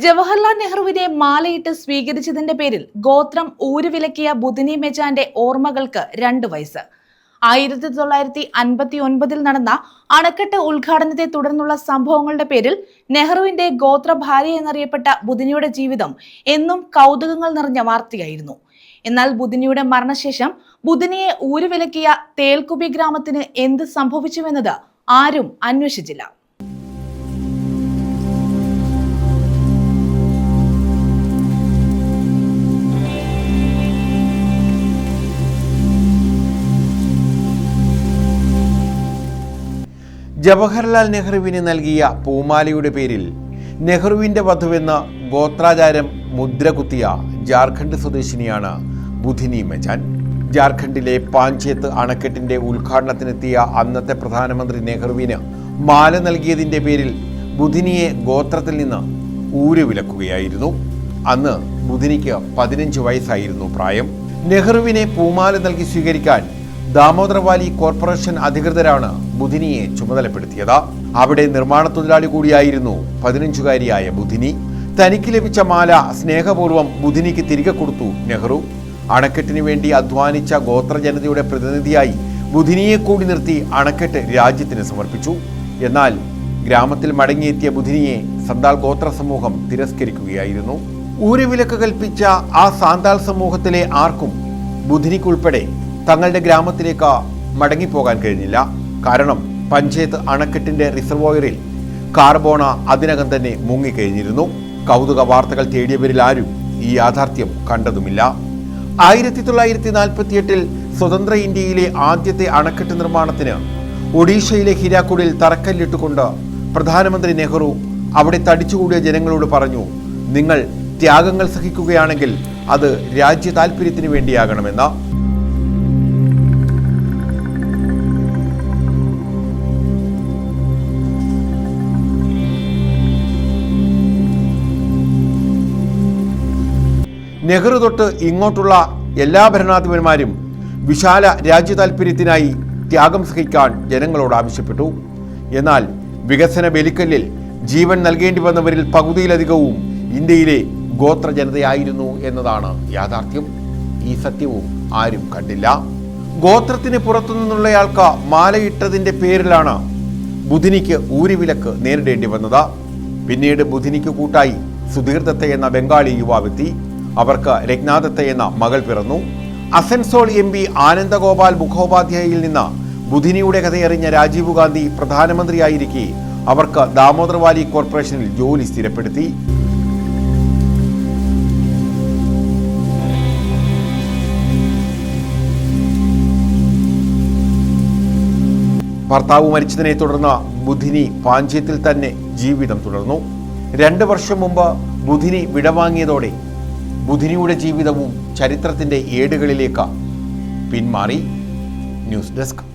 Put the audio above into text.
ജവഹർലാൽ നെഹ്റുവിനെ മാലയിട്ട് സ്വീകരിച്ചതിന്റെ പേരിൽ ഗോത്രം ഊരുവിലക്കിയ ബുധിനി മെജാന്റെ ഓർമ്മകൾക്ക് രണ്ട് വയസ്സ്. ആയിരത്തി തൊള്ളായിരത്തി അൻപത്തി ഒൻപതിൽ നടന്ന അണക്കെട്ട് ഉദ്ഘാടനത്തെ തുടർന്നുള്ള സംഭവങ്ങളുടെ പേരിൽ നെഹ്റുവിന്റെ ഗോത്ര ഭാര്യ എന്നറിയപ്പെട്ട ബുധിനിയുടെ ജീവിതം എന്നും കൗതുകങ്ങൾ നിറഞ്ഞ വാർത്തയായിരുന്നു. എന്നാൽ ബുധിനിയുടെ മരണശേഷം ബുധിനിയെ ഊരുവിലക്കിയ തേൽക്കുബി ഗ്രാമത്തിന് എന്ത് സംഭവിച്ചുവെന്നത് ആരും അന്വേഷിച്ചില്ല. ജവഹർലാൽ നെഹ്റുവിന് നൽകിയ പൂമാലയുടെ പേരിൽ നെഹ്റുവിന്റെ വധുവെന്ന ഗോത്രാചാരം മുദ്ര കുത്തിയ ജാർഖണ്ഡ് സ്വദേശിനിയാണ് ബുധിനി മെജാൻ. ജാർഖണ്ഡിലെ പാഞ്ചേത്ത് അണക്കെട്ടിന്റെ ഉദ്ഘാടനത്തിനെത്തിയ അന്നത്തെ പ്രധാനമന്ത്രി നെഹ്റുവിന് മാല നൽകിയതിന്റെ പേരിൽ ബുധിനിയെ ഗോത്രത്തിൽ നിന്ന് ഊരുവിലക്കുകയായിരുന്നു അന്ന് ബുധിനിക്ക് പതിനഞ്ച് വയസ്സായിരുന്നു പ്രായം. നെഹ്റുവിനെ പൂമാല നൽകി സ്വീകരിക്കാൻ ദാമോദർവാലി കോർപ്പറേഷൻ അധികൃതരാണ് ബുധിനിയെ ചുമതലപ്പെടുത്തിയത്. അവിടെ നിർമ്മാണ തൊഴിലാളി കൂടിയായിരുന്നു പതിനഞ്ചുകാരിയായ ബുധിനി തനിക്ക് ലഭിച്ച മാല സ്നേഹപൂർവം ബുധിനിക്ക് തിരികെ കൊടുത്തു നെഹ്റു. അണക്കെട്ടിന് വേണ്ടി അധ്വാനിച്ച ഗോത്രജനതയുടെ പ്രതിനിധിയായി ബുധിനിയെ കൂടി നിർത്തി അണക്കെട്ട് രാജ്യത്തിന് സമർപ്പിച്ചു. എന്നാൽ ഗ്രാമത്തിൽ മടങ്ങിയെത്തിയ ബുധിനിയെ സന്താൾ ഗോത്ര സമൂഹം തിരസ്കരിക്കുകയായിരുന്നു. ഊരുവിലക്ക് കൽപ്പിച്ച ആ സാന്താൽ സമൂഹത്തിലെ ആർക്കും ബുധിനിക്കുൾപ്പെടെ തങ്ങളുടെ ഗ്രാമത്തിലേക്ക് മടങ്ങിപ്പോകാൻ കഴിഞ്ഞില്ല. കാരണം പഞ്ചായത്ത് അണക്കെട്ടിന്റെ റിസർവോയറിൽ കാർബോണ അതിനകം തന്നെ മുങ്ങിക്കഴിഞ്ഞിരുന്നു. കൗതുക വാർത്തകൾ തേടിയവരിൽ ആരും ഈ യാഥാർത്ഥ്യം കണ്ടതുമില്ല. ആയിരത്തി തൊള്ളായിരത്തി നാൽപ്പത്തിയെട്ടിൽ സ്വതന്ത്ര ഇന്ത്യയിലെ ആദ്യത്തെ അണക്കെട്ട് നിർമ്മാണത്തിന് ഒഡീഷയിലെ ഹിരാക്കുടിൽ തറക്കല്ലിട്ടുകൊണ്ട് പ്രധാനമന്ത്രി നെഹ്റു അവിടെ തടിച്ചുകൂടിയ ജനങ്ങളോട് പറഞ്ഞു നിങ്ങൾ ത്യാഗങ്ങൾ സഹിക്കുകയാണെങ്കിൽ അത് രാജ്യ താല്പര്യത്തിന് വേണ്ടിയാകണമെന്ന്. നെഹ്റു തൊട്ട് ഇങ്ങോട്ടുള്ള എല്ലാ ഭരണാധിപന്മാരും വിശാല രാജ്യ താല്പര്യത്തിനായി ത്യാഗം സഹിക്കാൻ ജനങ്ങളോട് ആവശ്യപ്പെട്ടു. എന്നാൽ വികസന ബലിക്കല്ലിൽ ജീവൻ നൽകേണ്ടി വന്നവരിൽ പകുതിയിലധികവും ഇന്ത്യയിലെ ഗോത്ര ജനതയായിരുന്നു എന്നതാണ് യാഥാർത്ഥ്യം. ഈ സത്യവും ആരും കണ്ടില്ല. ഗോത്രത്തിന് പുറത്തുനിന്നുള്ളയാൾക്ക് മാലയിട്ടതിന്റെ പേരിലാണ് ബുധിനിക്ക് ഊരിവിലക്ക് നേരിടേണ്ടി വന്നത്. പിന്നീട് ബുധിനിക്ക് കൂട്ടായി സുധീർ ദത്ത എന്ന ബംഗാളി യുവാവെത്തി. അവർക്ക് രജ്ഞാദത്ത എന്ന മകൾ പിറന്നു. അസൻസോൾ എം പി ആനന്ദഗോപാൽ മുഖോപാധ്യായയിൽ നിന്ന് ബുധിനിയുടെ കഥയറിഞ്ഞ രാജീവ് ഗാന്ധി പ്രധാനമന്ത്രിയായിരിക്കെ അവർക്ക് ദാമോദർ വാലി കോർപ്പറേഷനിൽ ജോലി സ്ഥിരപ്പെടുത്തി. ഭർത്താവ് മരിച്ചതിനെ തുടർന്ന് ബുധിനി പാഞ്ചേത്തിൽ തന്നെ ജീവിതം തുടർന്നു. രണ്ട് വർഷം മുമ്പ് ബുധിനി വിടവാങ്ങിയതോടെ ബുധിനിയുടെ ജീവിതവും ചരിത്രത്തിന്റെ ഏടുകളിലേക്ക്. പിന്മാറി ന്യൂസ് ഡെസ്ക്.